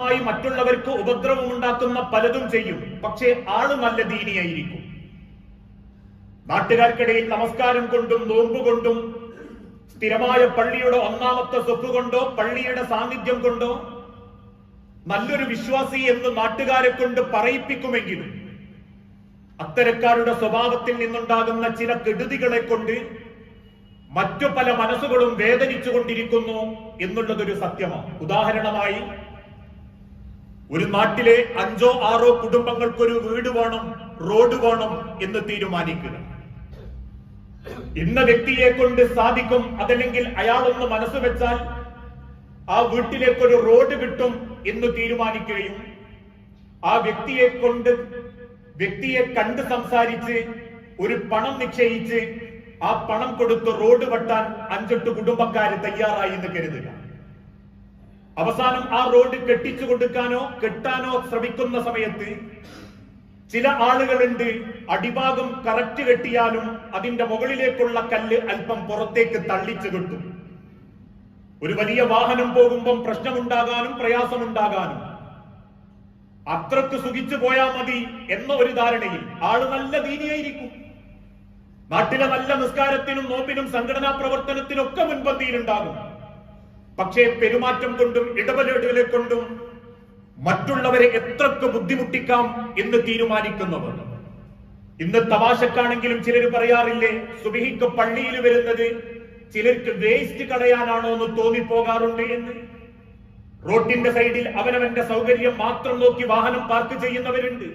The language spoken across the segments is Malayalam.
ായി മറ്റുള്ളവർക്ക് ഉപദ്രവം ഉണ്ടാക്കുന്ന പലതും ചെയ്യും. പക്ഷേ ആൾ നല്ല ദീനിയായിരിക്കും. നാട്ടുകാർക്കിടയിൽ നമസ്കാരം കൊണ്ടും നോമ്പ് കൊണ്ടും സ്ഥിരമായ പള്ളിയുടെ ഒന്നാമത്തെ സ്വപ്പ് കൊണ്ടോ പള്ളിയുടെ സാന്നിധ്യം കൊണ്ടോ നല്ലൊരു വിശ്വാസി എന്ന് നാട്ടുകാരെ കൊണ്ട് പറയിപ്പിക്കുമെങ്കിലും അത്തരക്കാരുടെ സ്വഭാവത്തിൽ നിന്നുണ്ടാകുന്ന ചില കെടുതികളെ കൊണ്ട് മറ്റു പല മനസ്സുകളും വേദനിച്ചു കൊണ്ടിരിക്കുന്നു എന്നുള്ളതൊരു സത്യമാണ്. ഉദാഹരണമായി ഒരു നാട്ടിലെ അഞ്ചോ ആറോ കുടുംബങ്ങൾക്ക് ഒരു വീട് വേണം റോഡ് വേണം എന്ന് തീരുമാനിക്കുക. ഇന്ന വ്യക്തിയെ കൊണ്ട് സാധിക്കും അതല്ലെങ്കിൽ അയാളൊന്ന് മനസ്സ് വെച്ചാൽ ആ വീട്ടിലേക്കൊരു റോഡ് കിട്ടും എന്ന് തീരുമാനിക്കുകയും ആ വ്യക്തിയെ കൊണ്ട് വ്യക്തിയെ കണ്ട് സംസാരിച്ച് ഒരു പണം നിശ്ചയിച്ച് ആ പണം കൊടുത്ത് റോഡ് വെട്ടാൻ അഞ്ചെട്ട് കുടുംബക്കാര് തയ്യാറായി എന്ന് കരുതുക. അവസാനം ആ റോഡ് കെട്ടിച്ചു കൊടുക്കാനോ കെട്ടാനോ ശ്രമിക്കുന്ന സമയത്ത് ചില ആളുകളുണ്ട് അടിഭാഗം കറക്റ്റ് കെട്ടിയാലും അതിന്റെ മുകളിലേക്കുള്ള കല്ല് അല്പം പുറത്തേക്ക് തള്ളിച്ചു കിട്ടും. ഒരു വലിയ വാഹനം പോകുമ്പം പ്രശ്നമുണ്ടാകാനും പ്രയാസമുണ്ടാകാനും. അത്രയ്ക്ക് സുഖിച്ചു പോയാ മതി എന്ന ഒരു ധാരണയിൽ ആൾ നല്ല ദീനിയായിരിക്കും. നാട്ടിലെ നല്ല നിസ്കാരത്തിനും നോമ്പിനും സംഘടനാ പ്രവർത്തനത്തിനും ഒക്കെ മുൻപന്തിയിലുണ്ടാകും. പക്ഷേ പെരുമാറ്റം കൊണ്ടും ഇടപെടലുകളെ കൊണ്ടും മറ്റുള്ളവരെ എത്രക്ക് ബുദ്ധിമുട്ടിക്കാം എന്ന് തീരുമാനിക്കുന്നവർ ഇന്ന് തമാശക്കാണെങ്കിലും ചിലർ പറയാറില്ലേ സുബിഹിക്ക് പള്ളിയിൽ വരുന്നത് ചിലർക്ക് വേസ്റ്റ് കളയാനാണോ എന്ന് തോന്നിപ്പോകാറുണ്ട് എന്ന്. റോഡിന്റെ സൈഡിൽ അവനവന്റെ സൗകര്യം മാത്രം നോക്കി വാഹനം പാർക്ക് ചെയ്യുന്നവരുണ്ട്.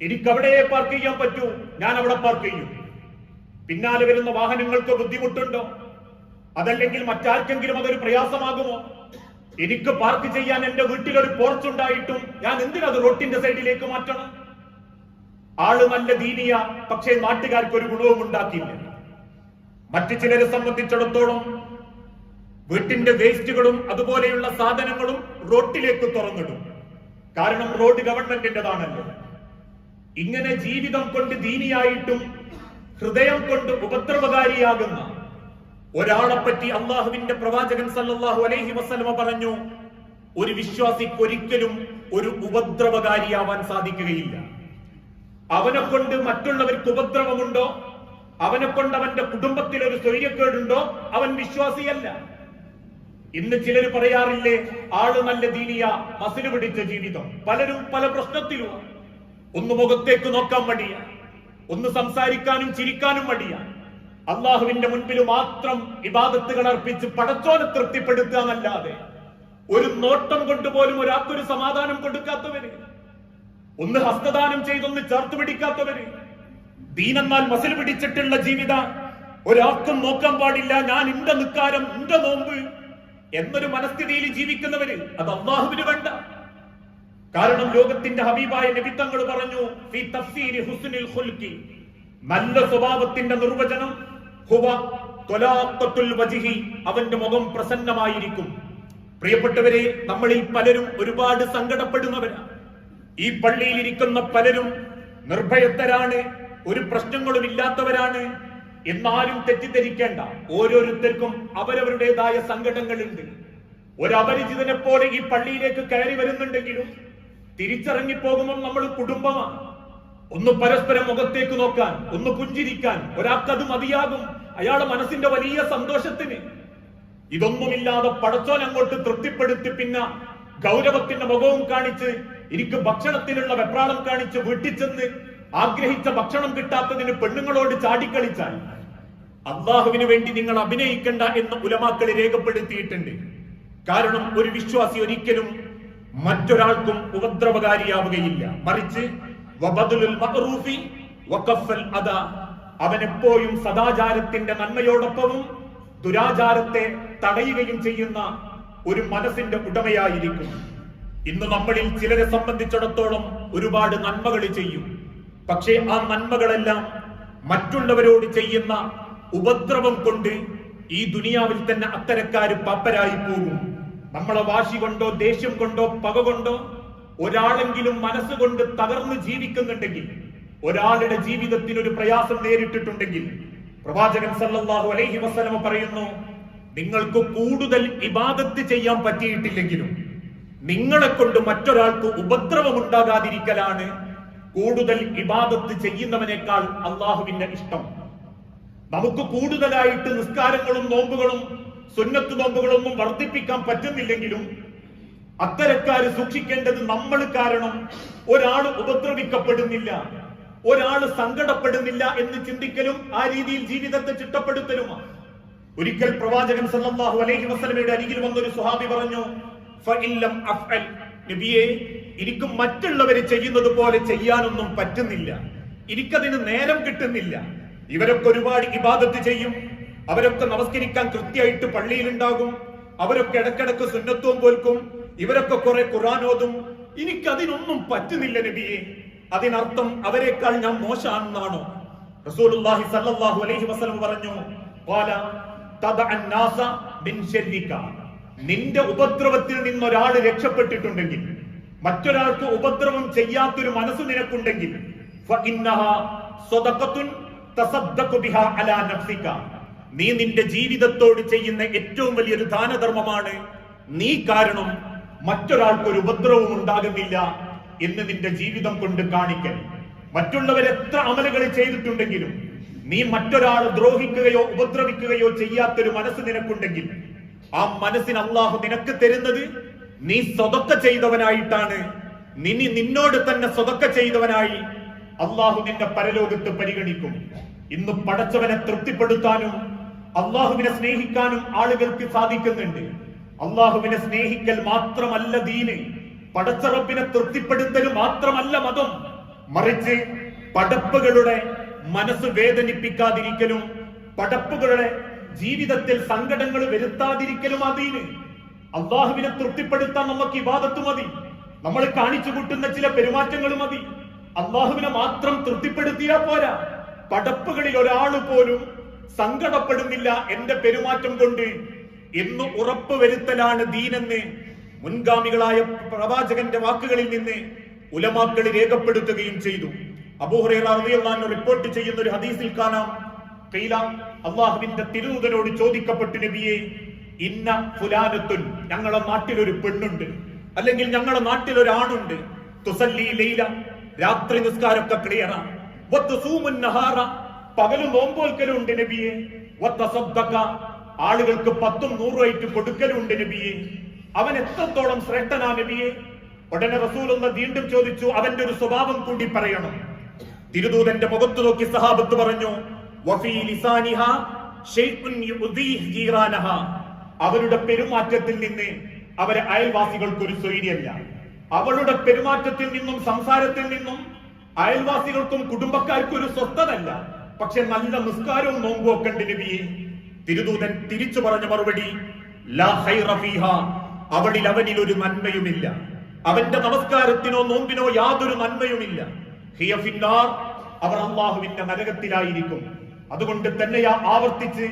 എനിക്ക് അവിടെ പാർക്ക് ചെയ്യാൻ പറ്റൂ ഞാൻ അവിടെ പാർക്ക് ചെയ്യും. പിന്നാലെ വരുന്ന വാഹനങ്ങൾക്ക് ബുദ്ധിമുട്ടുണ്ടോ? അതല്ലെങ്കിൽ മറ്റാർക്കെങ്കിലും അതൊരു പ്രയാസമാകുമോ? എനിക്ക് പാർക്ക് ചെയ്യാൻ എന്റെ വീട്ടിൽ ഒരു പോർച്ച് ഉണ്ടായിട്ടും ഞാൻ എന്തിനത് റോട്ടിന്റെ സൈഡിലേക്ക് മാറ്റണം? ആൾ നല്ല ദീനിയ പക്ഷേ നാട്ടുകാർക്ക് ഒരു ഗുണവും ഉണ്ടാക്കിയില്ല. മറ്റു ചിലരെ സംബന്ധിച്ചിടത്തോളം വീട്ടിന്റെ വേസ്റ്റുകളും അതുപോലെയുള്ള സാധനങ്ങളും റോട്ടിലേക്ക് തുറന്നിടും. കാരണം റോഡ് ഗവൺമെന്റിന്റേതാണല്ലോ ഇങ്ങനെ ജീവിതം കൊണ്ട് ദീനിയായിട്ടും ഹൃദയം കൊണ്ട് ഉപദ്രവകാരിയാകുന്ന ഒരാളെ പറ്റി അള്ളാഹുവിന്റെ പ്രവാചകൻ സല്ലാഹു അലൈഹി വസ്ലമ പറഞ്ഞു ഒരു വിശ്വാസിക്ക് ഒരിക്കലും ഒരു ഉപദ്രവകാരിയാവാൻ സാധിക്കുകയില്ല. അവനെ കൊണ്ട് മറ്റുള്ളവർക്ക് ഉപദ്രവമുണ്ടോ? അവനെ കൊണ്ട് അവന്റെ കുടുംബത്തിൽ ഒരു സ്വൈര്യക്കേടുണ്ടോ? അവൻ വിശ്വാസിയല്ല. ഇന്ന് ചിലർ പറയാറില്ലേ ആൾ നല്ല ദീനിയ മസിൽ പിടിച്ച ജീവിതം. പലരും പല പ്രശ്നത്തിലും ഒന്ന് മുഖത്തേക്ക് നോക്കാൻ മടിയ. ഒന്ന് സംസാരിക്കാനും ചിരിക്കാനും മടിയ. അള്ളാഹുവിന്റെ മുൻപിൽ മാത്രം ഇബാദത്തുകൾ അർപ്പിച്ച് പടച്ചോനെ തൃപ്തിപ്പെടുത്തുക എന്നല്ലാതെ ഒരു നോട്ടം കൊണ്ടുപോലും ഒരാൾക്കൊരു സമാധാനം കൊടുക്കാത്തവര് ഒന്ന് ഹസ്തദാനം ചെയ്തൊന്ന് ചേർത്ത് പിടിക്കാത്തവര് ദീനന്നാൽ മസിൽ പിടിച്ചിട്ടുള്ള ജീവിത ഒരാൾക്കും നോക്കാൻ പാടില്ല ഞാൻ ഇന്റെ നിക്കാരം ഇന്റെ നോമ്പ് എന്നൊരു മനസ്ഥിതിയിൽ ജീവിക്കുന്നവര് അത് അള്ളാഹുവിന് വേണ്ട. കാരണം ലോകത്തിന്റെ ഹബീബായ നബിത്തങ്ങൾ പറഞ്ഞു നല്ല സ്വഭാവത്തിന്റെ നിർവചനം അവന്റെ മുഖം പ്രസന്നമായിരിക്കും. പ്രിയപ്പെട്ടവരെ നമ്മളിൽ പലരും ഒരുപാട് സങ്കടപ്പെടുന്നവരാണ് ഈ പള്ളിയിൽ ഇരിക്കുന്ന പലരും നിർഭയത്തരാണ് ഒരു പ്രശ്നങ്ങളും ഇല്ലാത്തവരാണ്. എന്നാരും തെറ്റിദ്ധരിക്കേണ്ട ഓരോരുത്തർക്കും അവരവരുടേതായ സങ്കടങ്ങളുണ്ട്. ഒരു അപരിചിതനെ പോലെ ഈ പള്ളിയിലേക്ക് കയറി വരുന്നുണ്ടെങ്കിലും തിരിച്ചിറങ്ങി പോകുമ്പോൾ നമ്മൾ കുടുംബമാണ്. ഒന്ന് പരസ്പരം മുഖത്തേക്ക് നോക്കാൻ ഒന്ന് പുഞ്ചിരിക്കാൻ ഒരാൾക്കത് മതിയാകും. അയാളുടെ മനസ്സിന്റെ വലിയ സന്തോഷത്തിന്. ഇതൊന്നുമില്ലാതെ പടച്ചോൻ അങ്ങോട്ട് തൃപ്തിപ്പെടുത്തി പിന്നെ ഗൗരവത്തിന്റെ മുഖവും കാണിച്ച് എനിക്ക് ഭക്ഷണത്തിനുള്ള വെപ്രാളം കാണിച്ച് വീട്ടിൽ ചെന്ന് ആഗ്രഹിച്ച ഭക്ഷണം കിട്ടാത്തതിന് പെണ്ണുങ്ങളോട് ചാടിക്കളിച്ചാൽ അള്ളാഹുവിന് വേണ്ടി നിങ്ങൾ അഭിനയിക്കണ്ട എന്ന് ഉലമാക്കൾ രേഖപ്പെടുത്തിയിട്ടുണ്ട്. കാരണം ഒരു വിശ്വാസി ഒരിക്കലും മറ്റൊരാൾക്കും ഉപദ്രവകാരിയാവുകയില്ല. മറിച്ച് വബദുലുൽ മഅറൂഫി വഖഫൽ അദാ. അവൻ എപ്പോഴും സദാചാരത്തിന്റെ നന്മയോടൊപ്പവും ദുരാചാരത്തെ തടയുകയും ചെയ്യുന്ന ഒരു മനസ്സിന്റെ ഉടമയായിരിക്കും. ഇന്ന് നമ്മളിൽ ചിലരെ സംബന്ധിച്ചിടത്തോളം ഒരുപാട് നന്മകൾ ചെയ്യും. പക്ഷേ ആ നന്മകളെല്ലാം മറ്റുള്ളവരോട് ചെയ്യുന്ന ഉപദ്രവം കൊണ്ട് ഈ ദുനിയാവിൽ തന്നെ അത്തരക്കാർ പാപ്പരായി പോകും. നമ്മളെ വാശി കൊണ്ടോ ദേഷ്യം കൊണ്ടോ പക കൊണ്ടോ ഒരാളെങ്കിലും മനസ്സുകൊണ്ട് തകർന്ന് ജീവിക്കുന്നുണ്ടെങ്കിൽ ഒരാളുടെ ജീവിതത്തിൽ ഒരു പ്രയാസം നേരിട്ടിട്ടുണ്ടെങ്കിൽ പ്രവാചകൻ സല്ലല്ലാഹു അലൈഹി വസല്ലമ പറയുന്നു നിങ്ങൾക്ക് കൂടുതൽ ഇബാദത്ത് ചെയ്യാൻ പറ്റിയിട്ടില്ലെങ്കിലും നിങ്ങളെ കൊണ്ട് മറ്റൊരാൾക്ക് ഉപദ്രവം ഉണ്ടാകാതിരിക്കലാണ് കൂടുതൽ ഇബാദത്ത് ചെയ്യുന്നവനേക്കാൾ അള്ളാഹുവിന്റെ ഇഷ്ടം. നമുക്ക് കൂടുതലായിട്ട് നിസ്കാരങ്ങളും നോമ്പുകളും സുന്നത്ത് നോമ്പുകളൊന്നും വർദ്ധിപ്പിക്കാൻ പറ്റുന്നില്ലെങ്കിലും അത്തരക്കാര് സൂക്ഷിക്കേണ്ടത് നമ്മൾ കാരണം ഒരാൾ ഉപദ്രവിക്കപ്പെടുന്നില്ല. ഒരാൾ സങ്കടപ്പെടുന്നില്ല എന്ന് ചിന്തിക്കലും ആ രീതിയിൽ ജീവിതത്തെ ചിട്ടപ്പെടുത്തലുമാണ് ഒരിക്കൽ പ്രവാചകൻ സല്ലല്ലാഹു അലൈഹി വസല്ലമയുടെ അരികിൽ വന്നൊരു സ്വഹാബി പറഞ്ഞു "ഫഇല്ലം അഫ്അൽ." നബിയെ എനിക്ക് മറ്റുള്ളവർ ചെയ്യുന്നത് പോലെ ചെയ്യാനൊന്നും പറ്റുന്നില്ല. എനിക്കതിന് നേരം കിട്ടുന്നില്ല. ഇവരൊക്കെ ഒരുപാട് ഇബാദത്ത് ചെയ്യും. അവരൊക്കെ നമസ്കരിക്കാൻ കൃത്യമായിട്ട് പള്ളിയിലുണ്ടാകും. അവരൊക്കെ ഇടക്കിടക്ക് സുന്നത്വം പോൽക്കും. ഇവരൊക്കെ കുറെ ഖുറാനോതും എനിക്കതിനൊന്നും പറ്റുന്നില്ല നബിയെ. അതിനർത്ഥം അവരെക്കാൾ ഞാൻ മോശമാണെന്നാണോ റസൂലുള്ളാഹി സല്ലല്ലാഹു അലൈഹി വസല്ലം പറഞ്ഞു "ഖാല തദഅ അന്നാസ മിൻ ശർരിക." നിന്റെ ഉപദ്രവത്തിൽ നിന്ന് നിന്നൊരാൾ രക്ഷപ്പെട്ടിട്ടുണ്ടെങ്കിൽ മറ്റൊരാൾക്ക് ഉപദ്രവം ചെയ്യാത്തൊരു മനസ്സ് നിനക്കുണ്ടെങ്കിൽ. നീ നിന്റെ ജീവിതത്തോട് ചെയ്യുന്ന ഏറ്റവും വലിയൊരു ദാനധർമ്മമാണ് നീ കാരണം മറ്റൊരാൾക്ക് ഒരു ഉപദ്രവവും ഉണ്ടാകുന്നില്ല എന്ന് നിന്റെ ജീവിതം കൊണ്ട് കാണിക്കൽ. മറ്റുള്ളവർ എത്ര അമലുകൾ ചെയ്തിട്ടുണ്ടെങ്കിലും നീ മറ്റൊരാൾ ദ്രോഹിക്കുകയോ ഉപദ്രവിക്കുകയോ ചെയ്യാത്തൊരു മനസ്സ് നിനക്കുണ്ടെങ്കിൽ ആ മനസ്സിന് അള്ളാഹു നിനക്ക് തരുന്നത് നീ സ്വതക്ക ചെയ്തവനായിട്ടാണ്. നിനി നിന്നോട് തന്നെ സ്വതക്ക ചെയ്തവനായി അള്ളാഹു നിന്റെ പരലോകത്ത് പരിഗണിക്കും. ഇന്ന് പടച്ചവനെ തൃപ്തിപ്പെടുത്താനും അള്ളാഹുവിനെ സ്നേഹിക്കാനും ആളുകൾക്ക് സാധിക്കുന്നുണ്ട്. അള്ളാഹുവിനെ സ്നേഹിക്കൽ മാത്രമല്ല ദീന്. പടച്ചറപ്പിനെ തൃപ്തിപ്പെടുത്തൽ മാത്രമല്ല മതം. മറിച്ച് പടപ്പുകളുടെ മനസ്സ് വേദനിപ്പിക്കാതിരിക്കലും പടപ്പുകളുടെ ജീവിതത്തിൽ സങ്കടങ്ങൾ വരുത്താതിരിക്കലും അതീന്. അള്ളാഹുവിനെ തൃപ്തിപ്പെടുത്താൻ നമുക്ക് ഇബാദത്ത് മതി. നമ്മൾ കാണിച്ചു കൂട്ടുന്ന ചില പെരുമാറ്റങ്ങൾ മതി. അള്ളാഹുവിനെ മാത്രം തൃപ്തിപ്പെടുത്തിയാ പോരാ. പടപ്പുകളിൽ ഒരാൾ പോലും സങ്കടപ്പെടുന്നില്ല എന്റെ പെരുമാറ്റം കൊണ്ട്. എന്ന് ഉറപ്പ് വരുത്തലാണ് ദീനെന്ന് മുൻഗാമികളായ പ്രവാചകന്റെ വാക്കുകളിൽ നിന്ന് ഉലമാക്കൾ രേഖപ്പെടുത്തുകയും ചെയ്തു. അബൂഹുറു റിപ്പോർട്ട് ചെയ്യുന്ന ഒരു ഹദീസിൽ കാണാം. കൈല അള്ളാഹുവിന്റെ തിരുദൂതനോട് ചോദിക്കപ്പെട്ടു നബിയെ ഇന്ന ഫുലാനത്തുൻ ഞങ്ങളെ നാട്ടിൽ ഒരു പെണ്ണുണ്ട്. അല്ലെങ്കിൽ ഞങ്ങളുടെ നാട്ടിൽ ഒരു ആണുണ്ട് തുസല്ലി ലൈല രാത്രി നിസ്കാരമൊക്കെ ക്ലിയറാണ് പകലും നോമ്പോൽക്കലുണ്ട് നബിയെ. ആളുകൾക്ക് പത്തും നൂറുമായിട്ട് കൊടുക്കലുണ്ട് നബിയെ. അവൻ എത്രത്തോളം ശ്രേഷ്ഠനാ നബിയെ? ഉടനെ റസൂലുള്ള വീണ്ടും ചോദിച്ചു അവന്റെ ഒരു സ്വഭാവം കൂടി പറയണം. തിരുദൂതന്റെ മുഖത്ത് നോക്കി സഹാബത്ത് പറഞ്ഞു. അവരുടെ പെരുമാറ്റത്തിൽ നിന്ന് അവരെ അയൽവാസികൾക്ക് ഒരു സ്വൈര്യല്ല. അവളുടെ പെരുമാറ്റത്തിൽ നിന്നും സംസാരത്തിൽ നിന്നും അയൽവാസികൾക്കും കുടുംബക്കാർക്കും ഒരു സ്വസ്ഥതല്ല. പക്ഷെ നല്ല നിസ്കാരവും നോമ്പും ഒക്കെ നബിയെ. തിരുദൂതൻ തിരിച്ചു പറഞ്ഞ മറുപടി "ലാ ഹൈറ ഫീഹാ." അവളിൽ അവനിൽ ഒരു നന്മയുമില്ല. അവന്റെ നമസ്കാരത്തിനോ നോമ്പിനോ യാതൊരു നന്മയുമില്ല. അവർ അള്ളാഹുവിന്റെ നരകത്തിലായിരിക്കും. അതുകൊണ്ട് തന്നെയാ ആവർത്തിച്ച്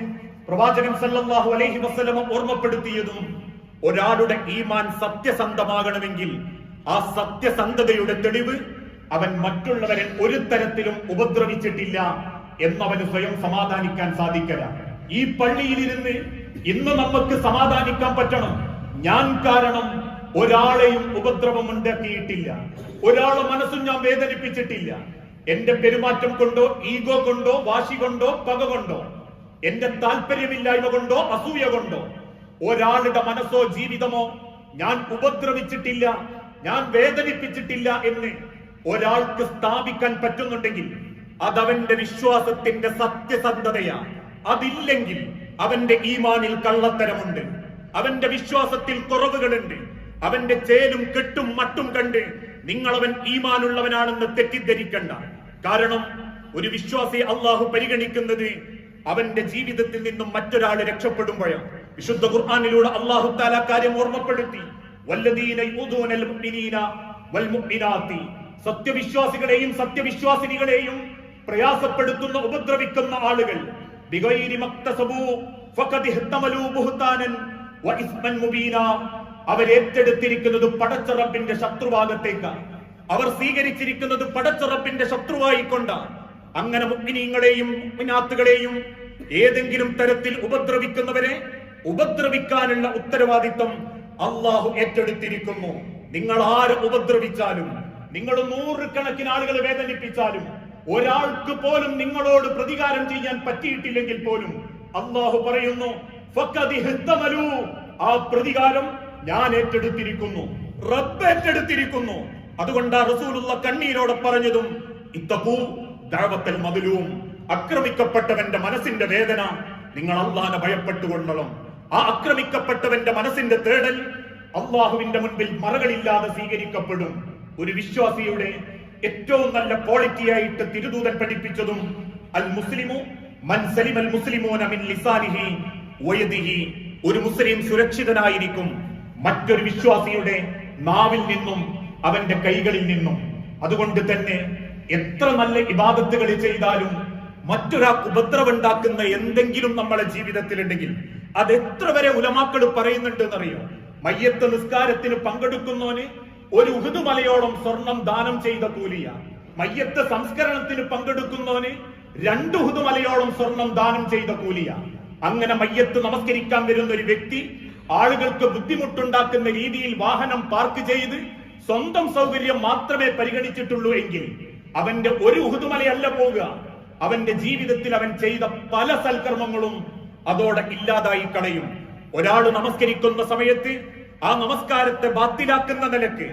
പ്രവാചകൻ സല്ലല്ലാഹു അലൈഹി വസ്ലമ ഓർമ്മപ്പെടുത്തിയതും ഒരാളുടെ ഈമാൻ സത്യസന്ധമാകണമെങ്കിൽ ആ സത്യസന്ധതയുടെ തെളിവ് അവൻ മറ്റുള്ളവരെ ഒരു തരത്തിലും ഉപദ്രവിച്ചിട്ടില്ല എന്നവന് സ്വയം സമാധാനിക്കാൻ സാധിക്കല. ഈ പള്ളിയിലിരുന്ന് ഇന്ന് നമുക്ക് സമാധാനിക്കാൻ പറ്റണം. ഞാൻ കാരണം ഒരാളെയും ഉപദ്രവം ഉണ്ടാക്കിയിട്ടില്ല. ഒരാളെ മനസ്സും ഞാൻ വേദനിപ്പിച്ചിട്ടില്ല. എന്റെ പെരുമാറ്റം കൊണ്ടോ ഈഗോ കൊണ്ടോ വാശി കൊണ്ടോ പക കൊണ്ടോ എന്റെ താല്പര്യമില്ലായ്മ കൊണ്ടോ അസൂയ കൊണ്ടോ ഒരാളുടെ മനസ്സോ ജീവിതമോ ഞാൻ ഉപദ്രവിച്ചിട്ടില്ല ഞാൻ വേദനിപ്പിച്ചിട്ടില്ല എന്ന് ഒരാൾക്ക് സ്ഥാപിക്കാൻ പറ്റുന്നുണ്ടെങ്കിൽ അതവന്റെ വിശ്വാസത്തിന്റെ സത്യസന്ധതയാ. അതില്ലെങ്കിൽ അവന്റെ ഈമാനിൽ കള്ളത്തരമുണ്ട്. അവന്റെ വിശ്വാസത്തിൽ കുറവുകളുണ്ട്. അവന്റെ ചേലും കെട്ടും മട്ടും കണ്ട് നിങ്ങൾ അവൻ ഈമാനുള്ളവനാണെന്ന് തെറ്റിദ്ധരിക്കണ്ട. കാരണം ഒരു വിശ്വാസി അള്ളാഹു പരിഗണിക്കുന്നത് അവന്റെ ജീവിതത്തിൽ നിന്നും മറ്റൊരാൾ രക്ഷപ്പെടുമ്പോഴാണ് വിശുദ്ധ ഖുർആാനിലൂടെ അള്ളാഹു താല കാര്യം ഓർമ്മപ്പെടുത്തി. സത്യവിശ്വാസികളെയും സത്യവിശ്വാസിനികളെയും പ്രയാസപ്പെടുത്തുന്ന ഉപദ്രവിക്കുന്ന ആളുകൾ. അവരേറ്റെടുത്തിരിക്കുന്നത് പടച്ചറപ്പിന്റെ ശത്രുഭാഗത്തേക്കാണ് അവർ സ്വീകരിച്ചിരിക്കുന്നത് പടച്ചറപ്പിന്റെ ശത്രുവായിക്കൊണ്ടാണ് അങ്ങനെ മുഗ്നീങ്ങളെയും ഏതെങ്കിലും തരത്തിൽ ഉപദ്രവിക്കുന്നവരെ ഉപദ്രവിക്കാനുള്ള ഉത്തരവാദിത്വം അള്ളാഹു ഏറ്റെടുത്തിരിക്കുന്നു നിങ്ങൾ ആര് ഉപദ്രവിച്ചാലും നിങ്ങൾ നൂറുകണക്കിന് ആളുകളെ വേദനിപ്പിച്ചാലും ഒരാൾക്ക് പോലും നിങ്ങളോട് പ്രതികാരം ചെയ്യാൻ പറ്റിയിട്ടില്ലെങ്കിൽ പോലും അള്ളാഹു പറയുന്നു. ആ പ്രതികാരം ഞാൻ ഏറ്റെടുത്തിരിക്കുന്നു. റബ്ബ് ഏറ്റെടുത്തിരിക്കുന്നു. അതുകൊണ്ട് റസൂലുള്ള കണ്ണീരോടെ പറഞ്ഞതും ഇത്തപ്പൂ ദാവത്തൽ മതിലും അക്രമിക്കപ്പെട്ടവന്റെ മനസ്സിന്റെ വേദന നിങ്ങൾ അള്ളാഹനെ ഭയപ്പെട്ടുകൊള്ളണം. ആ അക്രമിക്കപ്പെട്ടവന്റെ മനസ്സിന്റെ തേടൽ അള്ളാഹുവിന്റെ മുൻപിൽ മറകളില്ലാതെ സ്വീകരിക്കപ്പെടും. ഒരു വിശ്വാസിയുടെ ഏറ്റവും നല്ല ക്വാളിറ്റി ആയിട്ട് തിരുദൂതൻ പഠിപ്പിച്ചതും അൽ മുസ്ലിമു മൻ സലിമൽ മുസ്ലിമൂന മിൻ ലിസാനിഹി ഒരു മുസ്ലിം സുരക്ഷിതനായിരിക്കും. മറ്റൊരു വിശ്വാസിയുടെ നാവിൽ നിന്നും അവന്റെ കൈകളിൽ നിന്നും. അതുകൊണ്ട് തന്നെ എത്ര നല്ല ഇബാദത്തുകൾ ചെയ്താലും മറ്റൊരാൾക്ക് ഉപദ്രവുണ്ടാക്കുന്ന എന്തെങ്കിലും നമ്മളെ ജീവിതത്തിലുണ്ടെങ്കിൽ അത് എത്ര വരെ ഉലമാക്കൾ പറയുന്നുണ്ട് എന്നറിയോ മയ്യത്ത് നിസ്കാരത്തിന് പങ്കെടുക്കുന്നവന് ഒരു ഉഹുദ് മലയോളം സ്വർണം ദാനം ചെയ്ത കൂലിയ. മയ്യത്ത് സംസ്കരണത്തിന് പങ്കെടുക്കുന്നവന് രണ്ട് ഉഹുദ് മലയോളം സ്വർണം ദാനം ചെയ്ത കൂലിയ. അങ്ങനെ മയ്യത്ത് നമസ്കരിക്കാൻ വരുന്ന ഒരു വ്യക്തി ആളുകൾക്ക് ബുദ്ധിമുട്ടുണ്ടാക്കുന്ന രീതിയിൽ വാഹനം പാർക്ക് ചെയ്ത് സ്വന്തം സൗകര്യം മാത്രമേ പരിഗണിച്ചിട്ടുള്ളൂ എങ്കിൽ അവന്റെ ഒരു ഉഹുതുമലയല്ല പോവുക. അവന്റെ ജീവിതത്തിൽ അവൻ ചെയ്ത പല സൽക്കർമ്മങ്ങളും അതോടെ ഇല്ലാതായി കളയും. ഒരാൾ നമസ്കരിക്കുന്ന സമയത്ത് ആ നമസ്കാരത്തെ ബാത്തിലാക്കുന്ന നിലയ്ക്ക്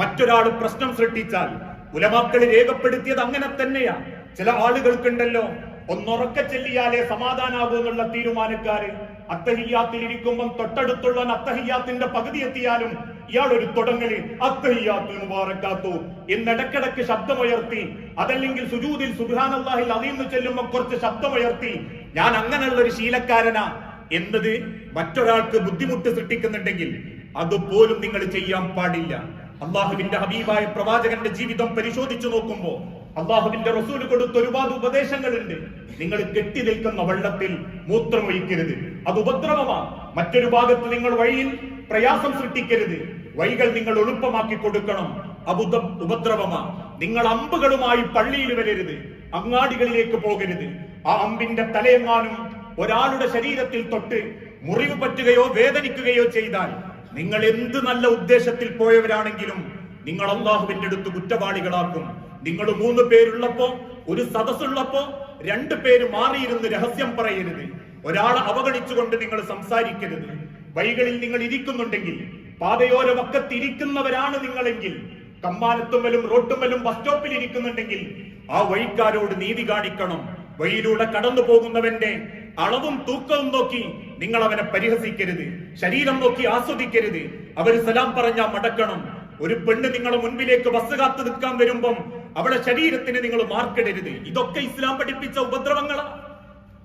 മറ്റൊരാൾ പ്രശ്നം സൃഷ്ടിച്ചാൽ ഉലമാക്കൾ രേഖപ്പെടുത്തിയത് അങ്ങനെ തന്നെയാ. ചില ആളുകൾക്കുണ്ടല്ലോ ഒന്നുറക്ക ചെല്ലിയാലേ സമാധാനാകൂ എന്നുള്ള തീരുമാനക്കാര് അത്തഹിയാത്തിൽ ഇരിക്കുമ്പം തൊട്ടടുത്തുള്ള അത്തഹിയാത്തിന്റെ പകുതി എത്തിയാലും ഇയാൾ ഒരു തുടങ്ങൽ. അത്തഹിയാത്തിൽ മുബാറക്കാത്തു. എന്നിടക്കിടക്ക് ശബ്ദമുയർത്തി. അതല്ലെങ്കിൽ സുജൂദിൽ സുബാനല്ലാഹിൽ അതിന്ന് ചെല്ലുമ്പോ കുറച്ച് ശബ്ദമുയർത്തി. ഞാൻ അങ്ങനെയുള്ള ഒരു ശീലക്കാരനാ. എന്നത് മറ്റൊരാൾക്ക് ബുദ്ധിമുട്ട് സൃഷ്ടിക്കുന്നുണ്ടെങ്കിൽ അതുപോലും നിങ്ങൾ ചെയ്യാൻ പാടില്ല. അള്ളാഹുവിന്റെ ഹബീബായ പ്രവാചകന്റെ ജീവിതം പരിശോധിച്ചു നോക്കുമ്പോ അള്ളാഹുവിന്റെ റസൂൽ കൊടുത്ത ഒരുപാട് ഉപദേശങ്ങളുണ്ട്. നിങ്ങൾ കെട്ടി നിൽക്കുന്ന വെള്ളത്തിൽ മൂത്രം ഒഴിക്കരുത് അത് ഉപദ്രവമാണ്. മറ്റൊരു ഭാഗത്ത് നിങ്ങൾ വഴിയിൽ പ്രയാസം സൃഷ്ടിക്കരുത്. വഴികൾ നിങ്ങൾ എളുപ്പമാക്കി കൊടുക്കണം. അബുദ ഉപദ്രവമാണ്. നിങ്ങൾ അമ്പുകളുമായി പള്ളിയിൽ വരരുത്. അങ്ങാടികളിലേക്ക് പോകരുത്. ആ അമ്പിന്റെ തലയെങ്ങാനും ഒരാളുടെ ശരീരത്തിൽ തൊട്ട് മുറിവ് പറ്റുകയോ വേദനിക്കുകയോ ചെയ്താൽ നിങ്ങൾ എന്ത് നല്ല ഉദ്ദേശത്തിൽ പോയവരാണെങ്കിലും നിങ്ങൾ അള്ളാഹുവിന്റെ അടുത്ത് കുറ്റവാളികളാക്കും. നിങ്ങൾ മൂന്ന് പേരുള്ളപ്പോ ഒരു സദസ്സുള്ളപ്പോ രണ്ടു പേര് മാറിയിരുന്ന് രഹസ്യം പറയരുത്. ഒരാളെ അവഗണിച്ചുകൊണ്ട് നിങ്ങൾ സംസാരിക്കരുത്. വഴികളിൽ നിങ്ങൾ ഇരിക്കുന്നുണ്ടെങ്കിൽ പാതയോര വക്കത്തിരിക്കുന്നവരാണ് നിങ്ങളെങ്കിൽ കമ്മാനത്തുമ്മലും റോട്ടുമ്മലും ബസ് സ്റ്റോപ്പിൽ ഇരിക്കുന്നുണ്ടെങ്കിൽ ആ വഴിക്കാരോട് നീതി കാണിക്കണം. വഴിയിലൂടെ കടന്നു പോകുന്നവന്റെ അളവും തൂക്കവും നോക്കി നിങ്ങൾ അവനെ പരിഹസിക്കരുത്. ശരീരം നോക്കി ആസ്വദിക്കരുത്. അവർ സലാം പറഞ്ഞാ മടക്കണം. ഒരു പെണ്ണ് നിങ്ങളെ മുൻപിലേക്ക് ബസ് കാത്തു നിൽക്കാൻ വരുമ്പം അവളെ ശരീരത്തിന് നിങ്ങൾ മാർക്കിടരുത് ഇതൊക്കെ ഇസ്ലാം പഠിപ്പിച്ച ഉപദ്രവങ്ങളാ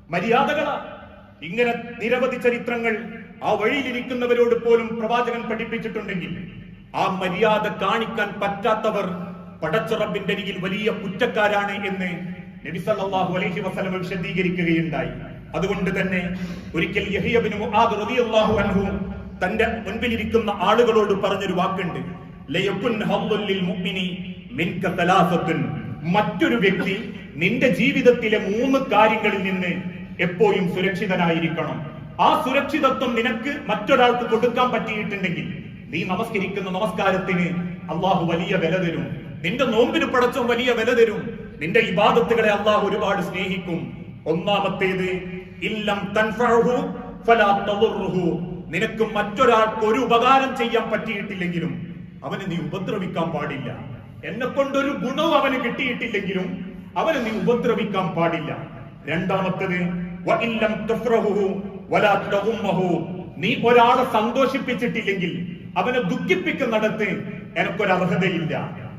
മര്യാദകളാ. ഇങ്ങനെ നിരവധി ചരിത്രങ്ങൾ ആ വഴിയിലിരിക്കുന്നവരോട് പോലും പ്രവാചകൻ പഠിപ്പിച്ചിട്ടുണ്ടെങ്കിൽ ആ മര്യാദ കാണിക്കാൻ പറ്റാത്തവർ പടച്ചുറപ്പിന്റെ അരികിൽ വലിയ കുറ്റക്കാരാണ് എന്ന് നബിസല്ലാഹു അലൈഹി വസല്ലം വിശദീകരിക്കുകയുണ്ടായി. അതുകൊണ്ട് തന്നെ ഒരിക്കൽ റളിയല്ലാഹു അൻഹു തന്റെ മുൻപിലിരിക്കുന്ന ആളുകളോട് പറഞ്ഞൊരു വാക്കുണ്ട്. മുഅ്മിനി മിൻക മറ്റൊരു വ്യക്തി നിന്റെ ജീവിതത്തിലെ മൂന്ന് കാര്യങ്ങളിൽ നിന്ന് എപ്പോഴും സുരക്ഷിതനായിരിക്കണം. ആ സുരക്ഷിതത്വം നിനക്ക് മറ്റൊരാൾക്ക് കൊടുക്കാൻ പറ്റിയിട്ടുണ്ടെങ്കിൽ നീ നമസ്കരിക്കുന്ന നമസ്കാരത്തിന് അള്ളാഹു വലിയ വില തരും. നിന്റെ നോമ്പിന് പടച്ചും വലിയ വില തരും. നിന്റെ ഇബാദത്തുകളെ അള്ളാഹു ഒരുപാട് സ്നേഹിക്കും. ഒന്നാമത്തേത് ഇല്ലം തൻഫഹു നിനക്ക് മറ്റൊരാൾക്ക് ഒരു ഉപകാരം ചെയ്യാൻ പറ്റിയിട്ടില്ലെങ്കിലും അവനെ നീ ഉപദ്രവിക്കാൻ പാടില്ല. എന്നെ കൊണ്ടൊരു ഗുണവും അവന് കിട്ടിയിട്ടില്ലെങ്കിലും അവനെ നീ ഉപദ്രവിക്കാൻ പാടില്ല. രണ്ടാമത്തത് നീ ഒരാളെ സന്തോഷിപ്പിച്ചിട്ടില്ലെങ്കിൽ അവനെ ദുഃഖിപ്പിക്കുന്നിടത്ത് എനക്കൊരു അർഹതയില്ല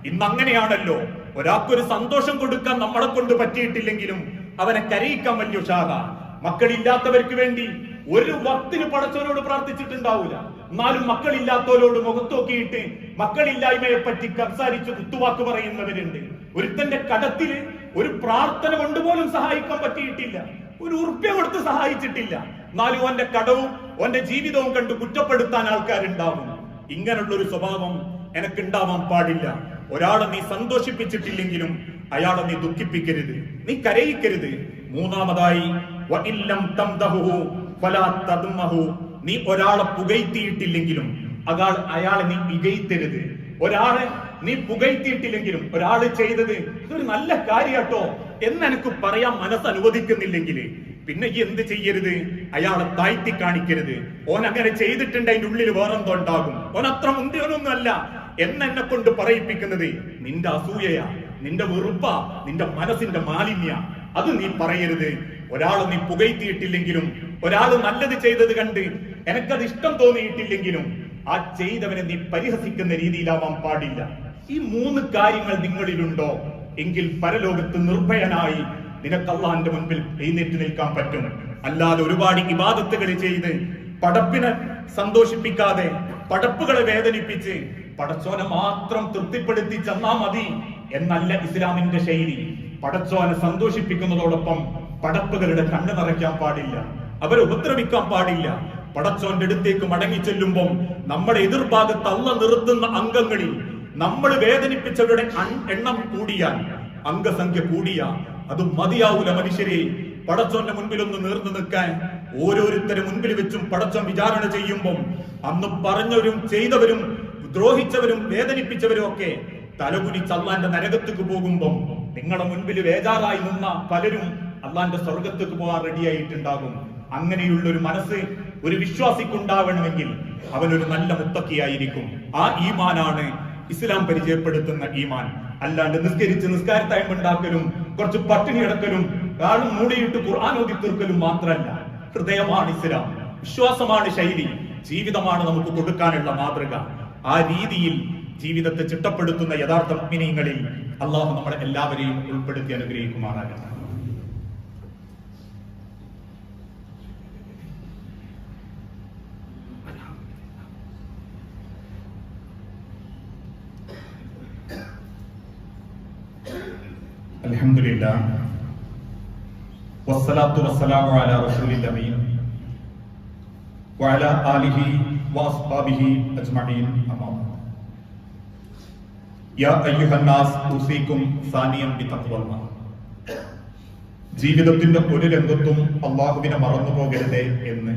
ഇന്ന് അങ്ങനെയാണല്ലോ ഒരാൾക്കൊരു സന്തോഷം കൊടുക്കാൻ നമ്മളെ കൊണ്ട് പറ്റിയിട്ടില്ലെങ്കിലും അവനെ കരയിക്കാൻ വലിയ ഉഷാറ. മക്കളില്ലാത്തവർക്ക് വേണ്ടി ഒരു വക്തിന് പടച്ചവനോട് പ്രാർത്ഥിച്ചിട്ടുണ്ടാവൂല. എന്നാലും മക്കളില്ലാത്തവരോട് മുഖത്തോക്കിയിട്ട് മക്കളില്ലായ്മയെ പറ്റി സംസാരിച്ച് കുത്തുവാക്ക് പറയുന്നവരുണ്ട്. ഒരുത്തന്റെ കടത്തിൽ ഒരു പ്രാർത്ഥന കൊണ്ടുപോലും സഹായിക്കാൻ പറ്റിയിട്ടില്ല. ഒരു ഉറുപ്പ്യ കൊടുത്ത് സഹായിച്ചിട്ടില്ല. എന്നാലും ഓന്റെ കടവും ഓന്റെ ജീവിതവും കണ്ട് കുറ്റപ്പെടുത്താൻ ആൾക്കാരുണ്ടാവും. ഇങ്ങനെയുള്ള ഒരു സ്വഭാവം എനക്കുണ്ടാവാൻ പാടില്ല. ഒരാളെ നീ സന്തോഷിപ്പിച്ചിട്ടില്ലെങ്കിലും അയാളെ നീ ദുഃഖിപ്പിക്കരുത്. നീ കരയിക്കരുത്. മൂന്നാമതായി വഇല്ലം നീ ഒരാളെ പുകഴ്ത്തിയിട്ടില്ലെങ്കിലും അയാൾ അയാളെ നീ ഇകയ്ത്തരുത് ഒരാളെ നീ പുകഴ്ത്തിയിട്ടില്ലെങ്കിലും ഒരാൾ ചെയ്തത് ഇതൊരു നല്ല കാര്യാട്ടോ എന്ന് എനിക്ക് പറയാൻ മനസ്സ് അനുവദിക്കുന്നില്ലെങ്കിൽ. പിന്നെ ഈ എന്ത് ചെയ്യരുത്? അയാളെ താഴ്ത്തി കാണിക്കരുത്. ഓൻ അങ്ങനെ ചെയ്തിട്ടുണ്ട് അതിന്റെ ഉള്ളിൽ വേറെന്തോ ഉണ്ടാകും. ഓൻ അത്ര മുന്തിയൊന്നും അല്ല എന്നെ കൊണ്ട് പറയിപ്പിക്കുന്നത് നിന്റെ അസൂയയാ. നിന്റെ വെറുപ്പ. നിന്റെ മനസ്സിന്റെ മാലിന്യ. അത് നീ പറയരുത്. ഒരാളെ നീ പുകഴ്ത്തിയിട്ടില്ലെങ്കിലും ഒരാൾ നല്ലത് ചെയ്തത് കണ്ട് എനക്കത് ഇഷ്ടം തോന്നിയിട്ടില്ലെങ്കിലും ആ ചെയ്തവനെ നീ പരിഹസിക്കുന്ന രീതിയിലാവാൻ പാടില്ല. ഈ മൂന്ന് കാര്യങ്ങൾ നിങ്ങളിലുണ്ടോ? എങ്കിൽ പരലോകത്ത് നിർഭയനായി നിനക്ക് മുൻപിൽ എഴുന്നേറ്റ് നിൽക്കാൻ പറ്റും. അല്ലാതെ ഒരുപാട് ഇബാദത്തുകൾ ചെയ്ത് പടപ്പിനെ സന്തോഷിപ്പിക്കാതെ പടപ്പുകളെ വേദനിപ്പിച്ച് പടച്ചോനെ മാത്രം തൃപ്തിപ്പെടുത്തി ചെന്നാ മതി എന്നല്ല ഇസ്ലാമിന്റെ ശൈലി. പടച്ചോനെ സന്തോഷിപ്പിക്കുന്നതോടൊപ്പം പടപ്പുകളുടെ കണ്ണ് നിറയ്ക്കാൻ പാടില്ല. അവരെ ഉപദ്രവിക്കാൻ പാടില്ല. പടച്ചോന്റെ അടുത്തേക്ക് മടങ്ങി ചെല്ലുമ്പോൾ നമ്മുടെ എതിർഭാഗത്ത് അള്ള നിർത്തുന്ന അംഗങ്ങളിൽ നമ്മൾ വേദനിപ്പിച്ചവരുടെ എണ്ണം കൂടിയാൽ അംഗസംഖ്യ കൂടിയ. അത് മതിയാവൂല മനുഷ്യരെ. പടച്ചോന്റെ മുൻപിൽ ഒന്ന് നേർന്നു നിൽക്കാൻ ഓരോരുത്തരെ മുൻപിൽ വെച്ചും പടച്ചം വിചാരണ ചെയ്യുമ്പോൾ അന്ന് പറഞ്ഞവരും ചെയ്തവരും ദ്രോഹിച്ചവരും വേദനിപ്പിച്ചവരും ഒക്കെ തലകുനി അള്ളാന്റെ നരകത്തേക്ക് പോകുമ്പോൾ നിങ്ങളുടെ മുൻപിൽ വേജാറായി നിന്ന പലരും അള്ളാന്റെ സ്വർഗത്തേക്ക് പോകാൻ റെഡിയായിട്ടുണ്ടാകും അങ്ങനെയുള്ള ഒരു മനസ്സ് ഒരു വിശ്വാസിക്കുണ്ടാവണമെങ്കിൽ അവനൊരു നല്ല മുത്തക്കിയായിരിക്കും. ആ ഈമാനാണ് ഇസ്ലാം പരിചയപ്പെടുത്തുന്ന ഈമാൻ. അല്ലാണ്ട് നിസ്കരിച്ച് നിസ്കാരത്തായ്മ ഉണ്ടാക്കലും കുറച്ച് പട്ടിണി കിടക്കലും കാളും മൂടിയിട്ട് ഖുർആൻ ഓതി തീർക്കലും മാത്രമല്ല. ഹൃദയമാണ് ഇസ്ലാം. വിശ്വാസമാണ് ശൈലി. ജീവിതമാണ് നമുക്ക് കൊടുക്കാനുള്ള മാതൃക. ആ രീതിയിൽ ജീവിതത്തെ ചിട്ടപ്പെടുത്തുന്ന യഥാർത്ഥ മിനിങ്ങളിൽ അള്ളാഹു നമ്മളെ എല്ലാവരെയും ഉൾപ്പെടുത്തി അനുഗ്രഹിക്കുമാറാകട്ടെ. വസ്സലാത്തു വസ്സലാമു അമീൻ. ആലിഹി അജ്മഈൻ. യാ ഉസീകും സാനിയം ജീവിതത്തിന്റെ ഒരു രംഗത്തും അള്ളാഹുവിനെ മറന്നുപോകരുത് എന്ന്.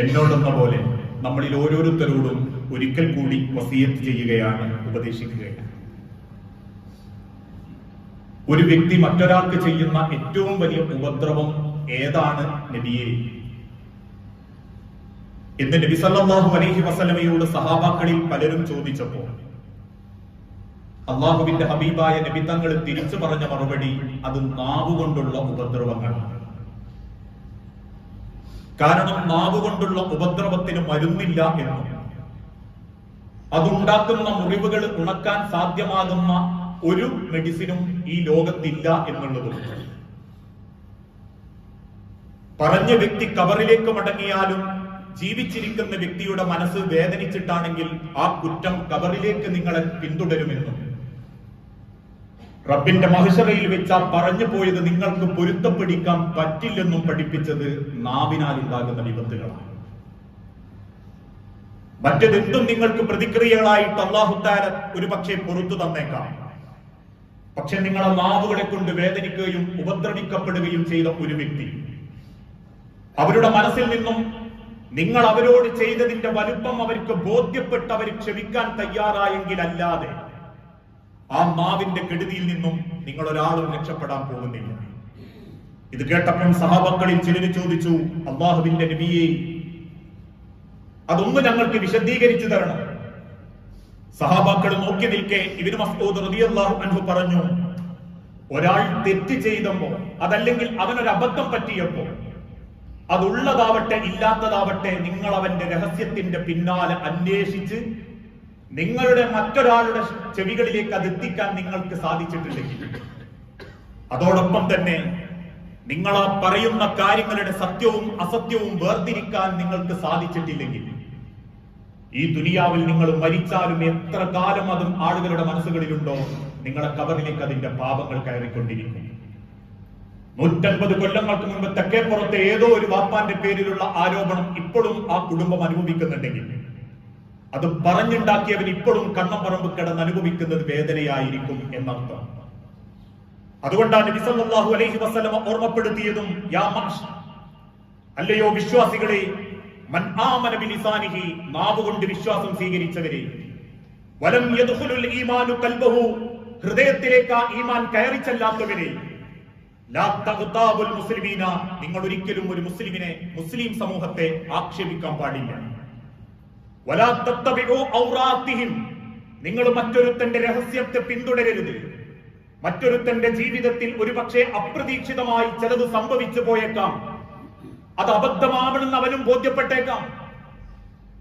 എന്നോടെന്ന പോലെ നമ്മളിൽ ഓരോരുത്തരോടും ഒരിക്കൽ കൂടി വസീയത്ത് ചെയ്യുകയാണ് ഉപദേശിക്കുകയാണ്. ഒരു വ്യക്തി മറ്റൊരാൾക്ക് ചെയ്യുന്ന ഏറ്റവും വലിയ ഉപദ്രവം ഏതാണ് നബിയെ? എന്ന് നബി സല്ലല്ലാഹു അലൈഹി വസല്ലമയോട് സഹാബാക്കളിൽ പലരും ചോദിച്ചപ്പോൾ അള്ളാഹുവിന്റെ ഹബീബായ നബി തങ്ങൾ തിരിച്ചു പറഞ്ഞ മറുപടി അത് നാവുകൊണ്ടുള്ള ഉപദ്രവങ്ങളാണ്. കാരണം നാവുകൊണ്ടുള്ള ഉപദ്രവത്തിന് മരുന്നില്ല എന്നും അതുണ്ടാക്കുന്ന മുറിവുകൾ ഉണക്കാൻ സാധ്യമാകുന്ന ഒരു മെഡിസിനും ഈ ലോകത്തില്ല എന്നുള്ളതും. പറഞ്ഞ വ്യക്തി കവറിലേക്ക് മടങ്ങിയാലും ജീവിച്ചിരിക്കുന്ന വ്യക്തിയുടെ മനസ്സ് വേദനിച്ചിട്ടാണെങ്കിൽ ആ കുറ്റം കവറിലേക്ക് നിങ്ങളെ പിന്തുടരുമെന്നും. റബ്ബിന്റെ മഹിഷറയിൽ വെച്ച പറഞ്ഞു പോയത് നിങ്ങൾക്ക് പൊരുത്തപ്പെടിക്കാൻ പറ്റില്ലെന്നും പഠിപ്പിച്ചത് നാവിനാൽ ഉണ്ടാകുന്ന വിപത്തുകളാണ് മറ്റതെന്തും നിങ്ങൾക്ക് പ്രതിക്രിയകളായിട്ട് അള്ളാഹുത്താര ഒരു പക്ഷേ പുറത്തു തന്നേക്കാം. പക്ഷെ നിങ്ങളെ നാവുകളെ കൊണ്ട് വേദനിക്കുകയും ഉപദ്രവിക്കപ്പെടുകയും ചെയ്ത ഒരു വ്യക്തി. അവരുടെ മനസ്സിൽ നിന്നും നിങ്ങൾ അവരോട് ചെയ്തതിന്റെ വലുപ്പം അവർക്ക് ബോധ്യപ്പെട്ട് അവർ ക്ഷമിക്കാൻ തയ്യാറായെങ്കിൽ അല്ലാതെ ആ മാവിന്റെ കെടുതിയിൽ നിന്നും നിങ്ങൾ ഒരാളും രക്ഷപ്പെടാൻ പോകുന്നില്ല. ഇത് കേട്ടപ്പോൾ സഹാബക്കളിൽ ചിലര് ചോദിച്ചു അള്ളാഹുവിന്റെ നബിയെ അതൊന്ന് ഞങ്ങൾക്ക് വിശദീകരിച്ചു തരണം? സഹാബാക്കൾ നോക്കി നിൽക്കെ ഇവർ മസ്ഊദ് റളിയല്ലാഹു അൻഹു പറഞ്ഞു ഒരാൾ തെറ്റ് ചെയ്തപ്പോ അതല്ലെങ്കിൽ അവനൊരു അബദ്ധം പറ്റിയപ്പോ അതുള്ളതാവട്ടെ ഇല്ലാത്തതാവട്ടെ നിങ്ങൾ അവന്റെ രഹസ്യത്തിന്റെ പിന്നാലെ അന്വേഷിച്ച് നിങ്ങളുടെ മറ്റൊരാളുടെ ചെവികളിലേക്ക് അത് എത്തിക്കാൻ നിങ്ങൾക്ക് സാധിച്ചിട്ടില്ലെങ്കിൽ. അതോടൊപ്പം തന്നെ നിങ്ങൾ ആ പറയുന്ന കാര്യങ്ങളുടെ സത്യവും അസത്യവും വേർതിരിക്കാൻ നിങ്ങൾക്ക് സാധിച്ചിട്ടില്ലെങ്കിൽ. ഈ ദുനിയാവിൽ നിങ്ങൾ മരിച്ചാലും എത്ര കാലം അതും ആളുകളുടെ മനസ്സുകളിലുണ്ടോ നിങ്ങളെ കവറിലേക്ക് അതിന്റെ പാപങ്ങൾ കയറിക്കൊണ്ടിരിക്കും. നൂറ്റൻപത് കൊല്ലങ്ങൾക്ക് മുൻപ് തെക്കേപ്പുറത്തെ ഏതോ ഒരു വാപ്പാന്റെ പേരിലുള്ള ആരോപണം ഇപ്പോഴും ആ കുടുംബം അനുഭവിക്കുന്നുണ്ടെങ്കിൽ അത് പറഞ്ഞുണ്ടാക്കിയവൻ ഇപ്പോഴും കണ്ണം പറമ്പ് കിടന്ന് അനുഭവിക്കുന്നത് വേദനയായിരിക്കും എന്നർത്ഥം. അതുകൊണ്ടാണ് അലൈഹി വസല്ലമ ഓർമ്മപ്പെടുത്തിയതും യാ അല്ലയോ വിശ്വാസികളെ മൻ ആമന ബിലിസാനിഹി നാവ് വിശ്വാസം സ്വീകരിച്ചവരെ. വലം ഈമാനു കൽബഹു ഹൃദയത്തിലേക്ക് ആ ഈമാൻ കയറിച്ചല്ലാത്തവരെ മുസ്ലിമീന നിങ്ങൾ ഒരിക്കലും ഒരു മുസ്ലിമിനെ മുസ്ലിം സമൂഹത്തെ ആക്ഷേപിക്കാൻ പാടില്ല. നിങ്ങൾ മറ്റൊരുത്തന്റെ രഹസ്യത്തെ പിന്തുടരരുത്. മറ്റൊരുത്തന്റെ ജീവിതത്തിൽ ഒരുപക്ഷെ അപ്രതീക്ഷിതമായി ചിലത് സംഭവിച്ചു പോയേക്കാം. അത് അബദ്ധമാവണമെന്ന് അവനും ബോധ്യപ്പെട്ടേക്കാം.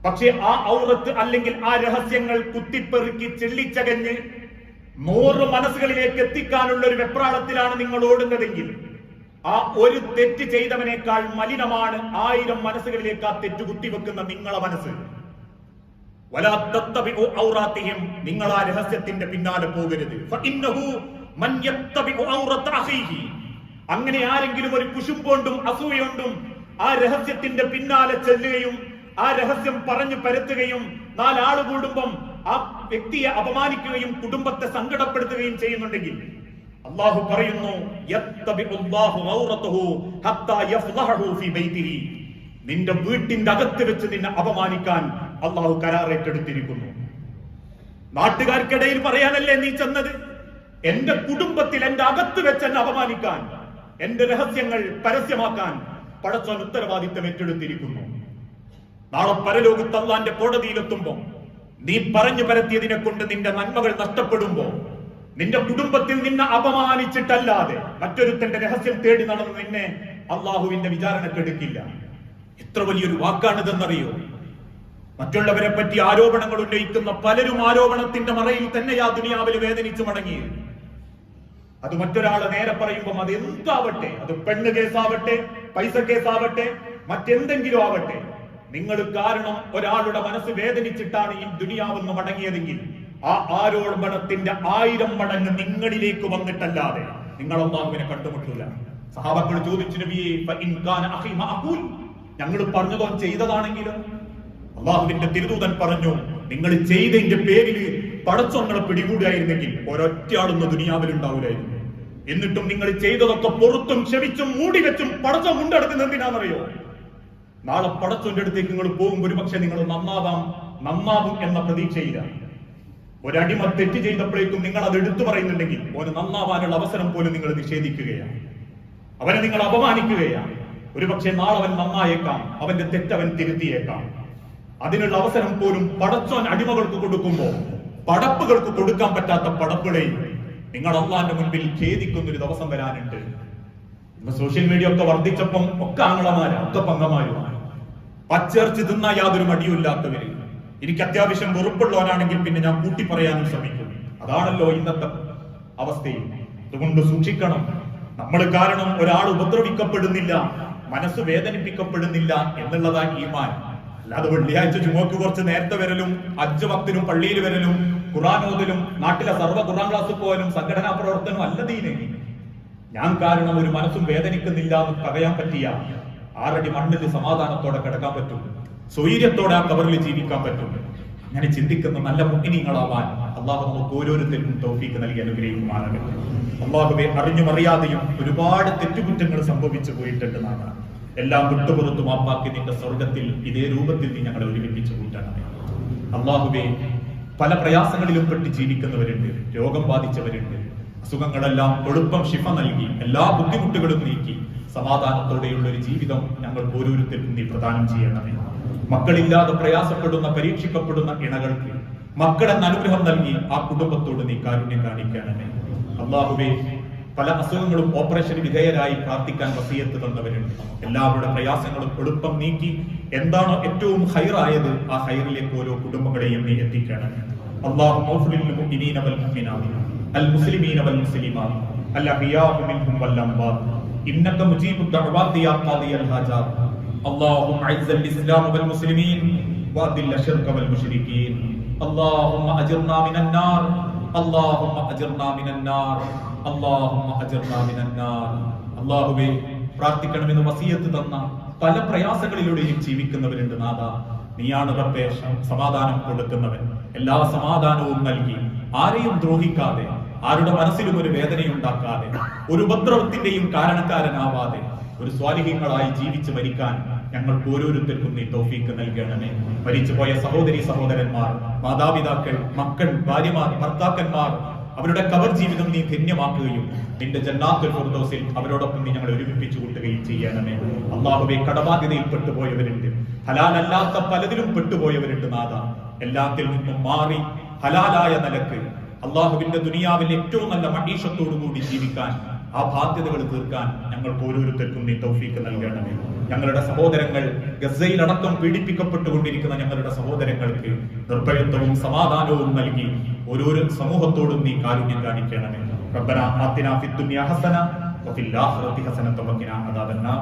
പക്ഷേ ആ ഔറത്ത് അല്ലെങ്കിൽ ആ രഹസ്യങ്ങൾ കുത്തിപ്പെറുക്കി ചെള്ളിച്ചകഞ്ഞ് നൂറ് മനസ്സുകളിലേക്ക് എത്തിക്കാനുള്ള ഒരു വെപ്രാളത്തിലാണ് നിങ്ങൾ ഓടുന്നതെങ്കിൽ ആ ഒരു തെറ്റ് ചെയ്തവനേക്കാൾ മലിനമാണ് ആയിരം മനസ്സുകളിലേക്ക് ആ തെറ്റ് കുത്തിവെക്കുന്ന നിങ്ങളെ മനസ്സ്. ഔറാത്തിഹിം നിങ്ങൾ ആ രഹസ്യത്തിന്റെ പിന്നാലെ പോകരുത്. അങ്ങനെ ആരെങ്കിലും ഒരു കുശുമ്പോണ്ടും അസൂയൊണ്ടും ആ രഹസ്യത്തിന്റെ പിന്നാലെ ചെല്ലുകയും ആ രഹസ്യം പറഞ്ഞു പരത്തുകയും നാലാൾ കൂടുമ്പം ആ വ്യക്തിയെ അപമാനിക്കുകയും കുടുംബത്തെ സങ്കടപ്പെടുത്തുകയും ചെയ്യുന്നുണ്ടെങ്കിൽ അള്ളാഹു പറയുന്നു നിന്റെ വീട്ടിന്റെ അകത്ത് വെച്ച് നിന്നെ അപമാനിക്കാൻ അള്ളാഹു കരാറേറ്റെടുത്തിരിക്കുന്നു. നാട്ടുകാർക്കിടയിൽ പറയാനല്ലേ നീ ചെന്നത്? എന്റെ കുടുംബത്തിൽ എന്റെ അകത്ത് വെച്ച് എന്നെ അപമാനിക്കാൻ എന്റെ രഹസ്യങ്ങൾ പരസ്യമാക്കാൻ പടച്ചോൻ ഉത്തരവാദിത്തം ഏറ്റെടുത്തിരിക്കുന്നു. നാളെ പരലോകത്ത് അള്ളാന്റെ കോടതിയിലെത്തുമ്പോ നീ പറഞ്ഞു പരത്തിയതിനെ കൊണ്ട് നിന്റെ നന്മകൾ നഷ്ടപ്പെടുമ്പോ നിന്റെ കുടുംബത്തിൽ നിന്നെ അപമാനിച്ചിട്ടല്ലാതെ മറ്റൊരുത്തന്റെ രഹസ്യം തേടി നടന്ന് നിന്നെ അള്ളാഹുവിന്റെ വിചാരണക്കെടുക്കില്ല എത്ര വലിയൊരു വാക്കാണിതെന്നറിയോ? മറ്റുള്ളവരെ പറ്റി ആരോപണങ്ങൾ ഉന്നയിക്കുന്ന പലരും ആരോപണത്തിന്റെ മറയിൽ തന്നെയാ ദുനിയാവിൽ വേദനിച്ചു മടങ്ങി. അത് മറ്റൊരാളെ നേരെ പറയുമ്പോൾ അത് എന്താവട്ടെ? അത് പെണ്ണ് കേസാവട്ടെ? പൈസ കേസാവട്ടെ മറ്റെന്തെങ്കിലും ആവട്ടെ. നിങ്ങൾ കാരണം ഒരാളുടെ മനസ്സ് വേദനിച്ചിട്ടാണ് ഈ ദുനിയാവെന്ന് മടങ്ങിയതെങ്കിൽ ആ ആരോപണത്തിന്റെ ആയിരം മടങ്ങ് നിങ്ങളിലേക്ക് വന്നിട്ടല്ലാതെ നിങ്ങളൊന്നും അങ്ങനെ കണ്ടുമുട്ടില്ല സഹാബക്കൾ ചോദിച്ചു ഞങ്ങൾ പറഞ്ഞതോ ചെയ്തതാണെങ്കിലും അള്ളാഹുവിന്റെ തിരുദൂതൻ പറഞ്ഞു നിങ്ങൾ ചെയ്തതിന്റെ പേരിൽ പടച്ചൊങ്ങളെ പിടികൂടിയായിരുന്നെങ്കിൽ ഒരൊറ്റയാളൊന്നും ദുനിയാവിൽ ഉണ്ടാവില്ലായിരുന്നു എന്നിട്ടും നിങ്ങൾ ചെയ്തതൊക്കെ പൊറുത്തും ക്ഷമിച്ചും മൂടി വെച്ചും പടച്ച മുണ്ടെടുക്കുന്നത് എന്തിനാണെന്നറിയോ നാളെ പടച്ചോന്റെ അടുത്തേക്ക് നിങ്ങൾ പോകും. ഒരുപക്ഷെ നിങ്ങൾ നന്നാവാം നന്നാവും എന്ന പ്രതീക്ഷയിലാണ് ഒരടിമ തെറ്റ് ചെയ്തപ്പോഴേക്കും നിങ്ങൾ അത് എടുത്തു പറയുന്നുണ്ടെങ്കിൽ ഒരു നന്നാവാനുള്ള അവസരം പോലും നിങ്ങൾ നിഷേധിക്കുകയാണ്. അവനെ നിങ്ങൾ അപമാനിക്കുകയാണ്. ഒരുപക്ഷെ നാളെ അവൻ നന്നായേക്കാം അവന്റെ തെറ്റവൻ തിരുത്തിയേക്കാം. അതിനുള്ള അവസരം പോലും പടച്ചോൻ അടിമകൾക്ക് കൊടുക്കുമ്പോ പടപ്പുകൾക്ക് കൊടുക്കാൻ പറ്റാത്ത പടപ്പുകളെ നിങ്ങൾ അള്ളാന്റെ മുൻപിൽ ഖേദിക്കുന്ന ഒരു ദിവസം വരാനുണ്ട്. സോഷ്യൽ മീഡിയ ഒക്കെ വർദ്ധിച്ചപ്പം ഒക്കെ ആങ്ങളമാര് ഒക്കെ പങ്കമാരുമാണ് പച്ചേർച്ച് തിന്ന യാതൊരു മടിയുമില്ലാത്തവര് എനിക്ക് അത്യാവശ്യം വെറുപ്പുള്ളവനാണെങ്കിൽ പിന്നെ ഞാൻ കൂട്ടി പറയാനും ശ്രമിക്കും. അതാണല്ലോ ഇന്നത്തെ അവസ്ഥയിൽ അതുകൊണ്ട് സൂക്ഷിക്കണം. നമ്മൾ കാരണം ഒരാൾ ഉപദ്രവിക്കപ്പെടുന്നില്ല മനസ്സ് വേദനിപ്പിക്കപ്പെടുന്നില്ല എന്നുള്ളതാണ് ഈമാൻ. അല്ലാതെ വെള്ളിയാഴ്ച ചുമക്ക് കുറച്ച് നേരത്തെ വരലും അഞ്ച് പത്തിനും പള്ളിയിൽ വരലും ഖുറാൻ ഓതലും നാട്ടിലെ സർവ ഖുറാൻ ക്ലാസ് പോലും സംഘടനാ പ്രവർത്തനം അല്ല ദീന്. ഞാൻ കാരണം ഒരു മനസ്സും വേദനിക്കുന്നില്ല എന്ന് പറയാൻ പറ്റിയ ആറടി മണ്ണിൽ സമാധാനത്തോടെ കിടക്കാൻ പറ്റും. സ്വൈര്യത്തോടെ ആ കബറിൽ ജീവിക്കാൻ പറ്റും. അങ്ങനെ ചിന്തിക്കുന്ന നല്ല മുഗ്നിങ്ങളാവാൻ അള്ളാഹു നമുക്ക് ഓരോരുത്തർക്കും തൗഫീക്ക് നൽകി അനുഗ്രഹിക്കുമാറാകട്ടെ. അള്ളാഹുവെ അറിഞ്ഞും അറിയാതെയും ഒരുപാട് തെറ്റുകുറ്റങ്ങൾ സംഭവിച്ചു പോയിട്ടുണ്ട് നാണ് എല്ലാം വിട്ടുപുറത്തും മാപ്പാക്കി നിന്റെ സ്വർഗത്തിൽ ഇതേ രൂപത്തിൽ നീ ഞങ്ങളെ ഒരുമിപ്പിച്ചു കൂട്ടണമേ. അള്ളാഹുവെ പല പ്രയാസങ്ങളിലും പെട്ട് ജീവിക്കുന്നവരുണ്ട് രോഗം ബാധിച്ചവരുണ്ട്. അസുഖങ്ങളെല്ലാം എളുപ്പം ശിഫ നൽകി എല്ലാ ബുദ്ധിമുട്ടുകളും നീക്കി സമാധാനത്തോടെയുള്ള ഒരു ജീവിതം ഞങ്ങൾ ഓരോരുത്തർക്കും നീ പ്രദാനം ചെയ്യണമേ. മക്കളില്ലാതെ പ്രയാസപ്പെടുന്ന പരീക്ഷിക്കപ്പെടുന്ന ഇണകൾക്ക് മക്കളെന്ന അനുഗ്രഹം നൽകി ആ കുടുംബത്തോട് നീ കാരുണ്യം കാണിക്കണമേ. അള്ളാഹുവേ പല അസുഖങ്ങളും ഓപ്പറേഷൻ വിധേയരായി പ്രാർത്ഥിക്കാൻ വസീയത്ത് തന്നവരുണ്ട് എല്ലാവരുടെ പ്രയാസങ്ങളും എളുപ്പം നീക്കി എന്താണോ ഏറ്റവും ഹൈറായത് ആ ഹൈറിലേക്ക് ഓരോ കുടുംബങ്ങളെയും നീ എത്തിക്കണമേ അള്ളാഹു المؤمنين والمؤمنات المسلمين والمسلمات الأحياء منهم والأموات إنك مجيب الدعوات يا قاضي الحاجات اللهم اعز الإسلام والمسلمين وأذل الشرك والمشركين اللهم أجرنا من النار اللهم أجرنا من النار അള്ളാഹുവെ പ്രാർത്ഥിക്കണമെന്ന് വസീയത്ത് തന്ന പല പ്രയാസങ്ങളിലൂടെയും ജീവിക്കുന്നവരുണ്ട് നാഥ. നീയാണ് സമാധാനം കൊടുക്കുന്നവൻ. എല്ലാ സമാധാനവും നൽകി ആരെയും ദ്രോഹിക്കാതെ ആരുടെ മനസ്സിലും ഒരു വേദനയുണ്ടാക്കാതെ ഒരു ഉപദ്രവത്തിന്റെയും കാരണക്കാരനാവാതെ ഒരു സ്വാലിഹ്യങ്ങളായി ജീവിച്ച് മരിക്കാൻ ഞങ്ങൾക്ക് ഓരോരുത്തർക്കും നീ തോഫീക്ക് നൽകണമേ. മരിച്ചുപോയ സഹോദരി സഹോദരന്മാർ മാതാപിതാക്കൾ മക്കൾ ഭാര്യമാർ ഭർത്താക്കന്മാർ അവരുടെ കവർ ജീവിതം നീ ധന്യമാക്കുകയും നിന്റെ ജന്നാത്തിൽ അവരോടൊപ്പം നീ ഞങ്ങളെ ഒരുമിപ്പിച്ചു കൂട്ടുകയും ചെയ്യണമേ. അള്ളാഹുബെ കടബാധ്യതയിൽ പെട്ടുപോയവരുണ്ട് ഹലാലല്ലാത്ത പലതിലും പെട്ടുപോയവരുണ്ട് നാഥ. എല്ലാത്തിൽ നിന്നും മാറി ഹലാലായ നിലയ്ക്ക് അള്ളാഹുവിന്റെ ദുനിയാവിൽ ഏറ്റവും നല്ല മടീഷത്തോടു കൂടി ജീവിക്കാൻ ആ ബാധ്യതകൾ തീർക്കാൻ ഞങ്ങൾക്ക് ഓരോരുത്തർക്കും നീ തൗഫീക്ക് നൽകണമേ. ഞങ്ങളുടെ സഹോദരങ്ങൾ ഗസയിലടക്കം പീഡിപ്പിക്കപ്പെട്ടുകൊണ്ടിരിക്കുന്ന ഞങ്ങളുടെ സഹോദരങ്ങൾക്ക് നിർഭയത്വവും സമാധാനവും നൽകി ഓരോരോ സമൂഹത്തോടും നീ കാരുണ്യം കാണിക്കണമേ. റബ്ബന ആതിനാ ഫിദ്ദുനിയ ഹസന വഫിൽ ആഖിറതി ഹസനത വഖിനാ അദാബന്നാർ.